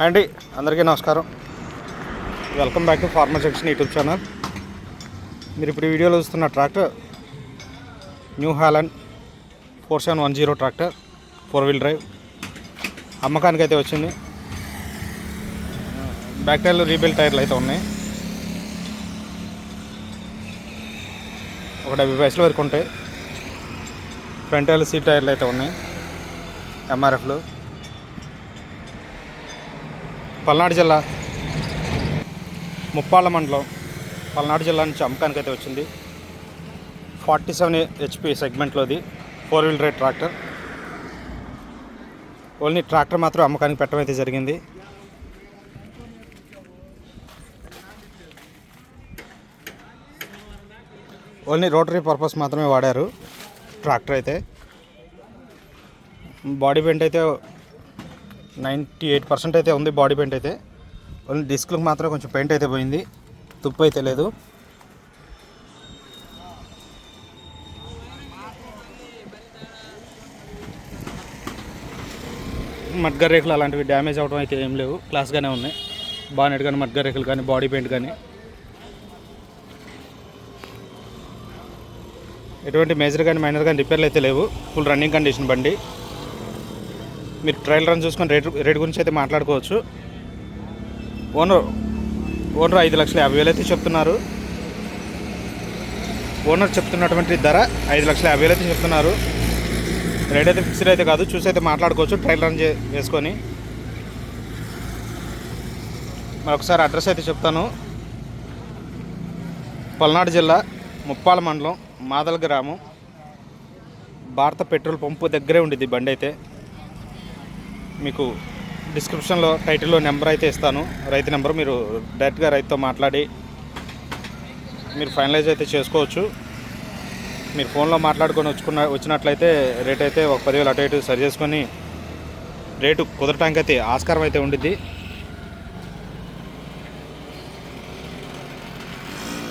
అండి అందరికీ నమస్కారం. Welcome back to farmer section YouTube channel మీరు ఇప్పుడు వీడియోలో చూస్తున్న tractor New Holland four seven one zero tractor four wheel drive అమ్మకానికి అయితే వచ్చింది. బ్యాక్ టైర్లు రీబిల్డ్ టైర్లు అయితే ఉన్నాయి. ఒక డెబ్బై పైసల వరకు ఉంటాయి. ఫ్రంట్ టైర్లు సీట్ టైర్లు అయితే ఉన్నాయి. ఎంఆర్ఎఫ్లు పల్నాడు జిల్లా ముప్పాళ్ళ మండలం పల్నాడు జిల్లా నుంచి అమ్మకానికి అయితే వచ్చింది. Forty seven HP సెగ్మెంట్లోది four wheel tractor. Only tractor మాత్రం అమ్మకానికి పెట్టడం అయితే జరిగింది. ఓన్లీ రోటరీ పర్పస్ మాత్రమే వాడారు ట్రాక్టర్ అయితే. బాడీ పెయింట్ అయితే నైంటీ ఎయిట్ పర్సెంట్ అయితే ఉంది బాడీ పెయింట్ అయితే. ఓన్లీ డిస్క్లకు మాత్రం కొంచెం పెయింట్ అయితే పోయింది. తుప్పు అయితే లేదు. మడ్గ రేకులు అలాంటివి డ్యామేజ్ అవడం అయితే ఏం లేవు. క్లాస్గానే ఉన్నాయి. బానెట్ కానీ మడ్గ రేకులు కానీ బాడీ పెయింట్ కానీ. ఎటువంటి మేజర్ కానీ మైనర్ కానీ రిపేర్లు అయితే లేవు. ఫుల్ రన్నింగ్ కండిషన్ బండి. మీరు ట్రయల్ రన్ చూసుకొని రేట్ రేట్ గురించి అయితే మాట్లాడుకోవచ్చు. ఓనర్ ఓనర్ ఐదు లక్షల యాభై వేలు అయితే చెప్తున్నారు. ఓనర్ చెప్తున్నటువంటి ధర ఐదు లక్షల యాభై వేలు అయితే చెప్తున్నారు. రేట్ అయితే ఫిక్స్డ్ అయితే కాదు చూసి అయితే మాట్లాడుకోవచ్చు ట్రయల్ రన్ చేసుకొని. వేసుకొని ఒకసారి అడ్రస్ అయితే చెప్తాను. పల్నాడు జిల్లా ముప్పాల మండలం మాదల గ్రామం. భారత పెట్రోల్ పంపు దగ్గరే ఉండిద్ది బండి అయితే. మీకు డిస్క్రిప్షన్లో టైటిల్లో నెంబర్ అయితే ఇస్తాను. రైతు నెంబర్ మీరు డైరెక్ట్గా రైతుతో మాట్లాడి మీరు ఫైనలైజ్ అయితే చేసుకోవచ్చు. మీరు ఫోన్లో మాట్లాడుకొని వచ్చుకున్న వచ్చినట్లయితే రేట్ అయితే ఒక పదివేలు అటు ఇటు సరి చేసుకొని రేటు కుదరటానికి అయితే ఆస్కారం అయితే ఉండిద్ది.